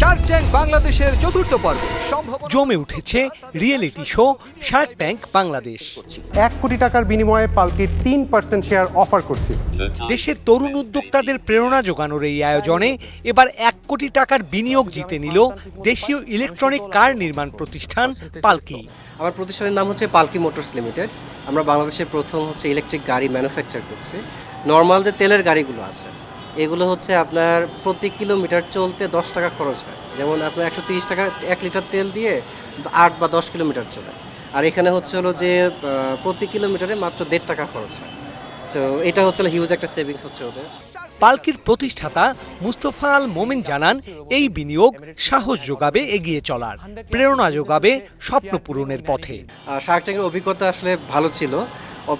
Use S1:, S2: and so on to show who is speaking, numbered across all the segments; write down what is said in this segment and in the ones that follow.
S1: Shark tank বাংলাদেশের চতুর্থ পর্ব। সম্ভব
S2: জমে উঠেছে reality show Shark Tank Bangladesh.
S3: এক কোটি টাকার বিনিময়ে পালকির তিন পার্সেন্ট শেয়ার অফার করছি।
S2: দেশের তরুণ উদ্যোক্তাদের প্রেরণা যোগানোর এই আয়োজনে এবার এক কোটি টাকার বিনিয়োগ জিতে নিল দেশীয় ইলেকট্রনিক কার নির্মাণ প্রতিষ্ঠান পালকি।
S4: আমার প্রতিষ্ঠানের নাম হচ্ছে পালকি মোটরস লিমিটেড। আমরা বাংলাদেশের প্রথম হচ্ছে ইলেকট্রিক গাড়ি ম্যানুফ্যাকচার করছি। নর্মাল যে তেলের গাড়িগুলো আছে এগুলো হচ্ছে আপনার প্রতি কিলোমিটার চলতে দশ টাকা খরচ হয়। যেমন আপনার একশো তিরিশ টাকা এক লিটার তেল দিয়ে আট বা দশ কিলোমিটার চলে। আর এখানে হচ্ছে হলো যে প্রতি কিলোমিটারে মাত্র দেড় টাকা খরচ হয়। তো এটা হচ্ছে হিউজ একটা সেভিংস হচ্ছে ওদের।
S2: পালকির প্রতিষ্ঠাতা মুস্তফা আল মোমিন জানান এই বিনিয়োগ সাহস যোগাবে এগিয়ে চলার প্রেরণা যোগাবে স্বপ্ন পূরণের পথে।
S4: শার্ক ট্যাঙ্কের অভিজ্ঞতা আসলে ভালো ছিল।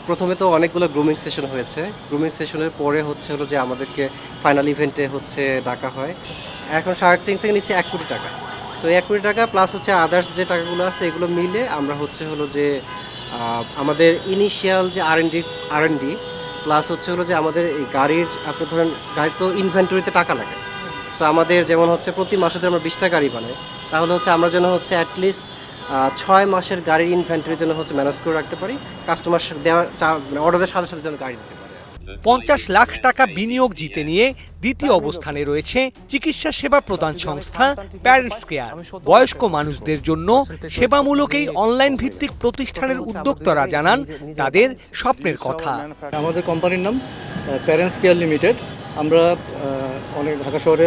S4: প্রথমে তো অনেকগুলো গ্রুমিং সেশন হয়েছে। গ্রুমিং সেশনের পরে হচ্ছে হলো যে আমাদেরকে ফাইনাল ইভেন্টে হচ্ছে ডাকা হয়। এখন শার্ক থেকে নিচ্ছে এক কোটি টাকা। তো এক কোটি টাকা প্লাস হচ্ছে আদার্স যে টাকাগুলো আছে, এগুলো মিলে আমরা হচ্ছে হলো যে আমাদের ইনিশিয়াল যে আর এন ডি আর এন ডি প্লাস হচ্ছে হলো যে আমাদের এই গাড়ির, আপনি ধরেন গাড়ির তো ইনভেন্টরিতে টাকা লাগে। সো আমাদের যেমন হচ্ছে প্রতি মাসে আমরা বিশটা গাড়ি বানাই, তাহলে হচ্ছে আমরা যেন হচ্ছে অ্যাটলিস্ট ছয় মাসের গাড়ির ইনভেন্টরি যেন হচ্ছে ম্যানেজ করে রাখতে পারি। কাস্টমার দেওয়ার মানে অর্ডারের সাথে সাথে যেন গাড়ি দিতে পারে।
S2: পঞ্চাশ লাখ টাকা বিনিয়োগ জিতে নিয়ে দ্বিতীয় অবস্থানে রয়েছে চিকিৎসা সেবা প্রদান সংস্থা প্যারেন্টস কেয়ার বয়স্ক মানুষদের জন্য সেবামূলক এই অনলাইন ভিত্তিক প্রতিষ্ঠানের উদ্যোক্তারা জানান তাদের স্বপ্নের কথা।
S5: আমাদের কোম্পানির নাম প্যারেন্টস কেয়ার লিমিটেড আমরা অনেক ঢাকা শহরে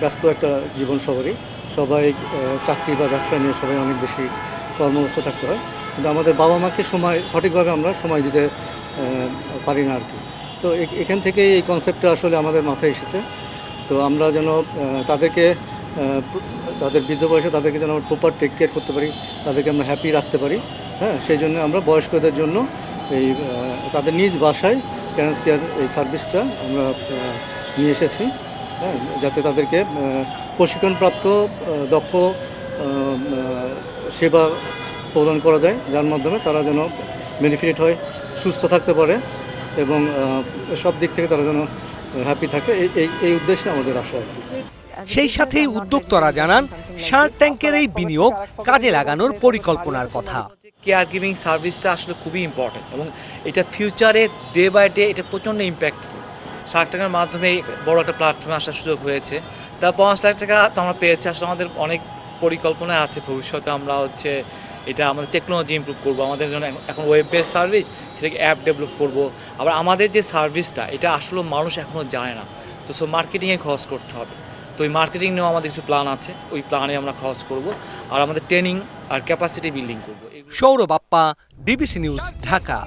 S5: ব্যস্ত একটা জীবন সবারই সবাই চাকরি বা ব্যবসা নিয়ে সবাই অনেক বেশি কর্মব্যস্ত থাকতে হয়। কিন্তু আমাদের বাবা মাকে সময়, সঠিকভাবে আমরা সময় দিতে পারি না আর কি তো এখান থেকে এই কনসেপ্টটা আসলে আমাদের মাথায় এসেছে। তো আমরা যেন তাদেরকে তাদের বৃদ্ধ বয়সে তাদেরকে যেন আমরা প্রপার টেক কেয়ার করতে পারি, তাদেরকে আমরা হ্যাপি রাখতে পারি হ্যাঁ? সেই জন্য আমরা বয়স্কদের জন্য এই তাদের নিজ বাসায় প্যারেন্টস কেয়ার এই সার্ভিসটা আমরা নিয়ে এসেছি। হ্যাঁ যাতে তাদেরকে প্রশিক্ষণপ্রাপ্ত দক্ষ সেবা প্রদান করা যায়। যার মাধ্যমে তারা যেন বেনিফিট হয় সুস্থ থাকতে পারে এবং সব দিক থেকে তারা যেন হ্যাপি থাকে। এই- এই এই উদ্দেশ্যে আমাদের আশা
S2: সেই সাথেই উদ্যোক্তারা জানান শার্ক ট্যাঙ্কের এই বিনিয়োগ কাজে লাগানোর পরিকল্পনার কথা।
S6: কেয়ার গিভিং সার্ভিসটা আসলে খুবই ইম্পর্টেন্ট এবং এটা ফিউচারে ডে বাই ডে এটা প্রচণ্ড ইম্প্যাক্টফুল শার্ক ট্যাঙ্কের মাধ্যমে বড় একটা প্ল্যাটফর্মে আসার সুযোগ হয়েছে। তা পঞ্চাশ লাখ টাকা তো আমরা পেয়েছি আসলে আমাদের অনেক পরিকল্পনা আছে ভবিষ্যতে আমরা হচ্ছে এটা আমাদের টেকনোলজি ইমপ্রুভ করব আমাদের জন্য এখন- ওয়েব বেস সার্ভিস সেটাকে অ্যাপ ডেভেলপ করব। আবার আমাদের যে সার্ভিসটা এটা আসলে মানুষ এখনও জানে না। তো সো মার্কেটিংয়ে খরচ করতে হবে। তো ওই মার্কেটিং নিয়েও আমাদের কিছু প্ল্যান আছে ওই প্ল্যানে আমরা খরচ করব। আর আমাদের ট্রেনিং আর ক্যাপাসিটি বিল্ডিং করব।
S2: Sourav Bappa DBC news Dhaka.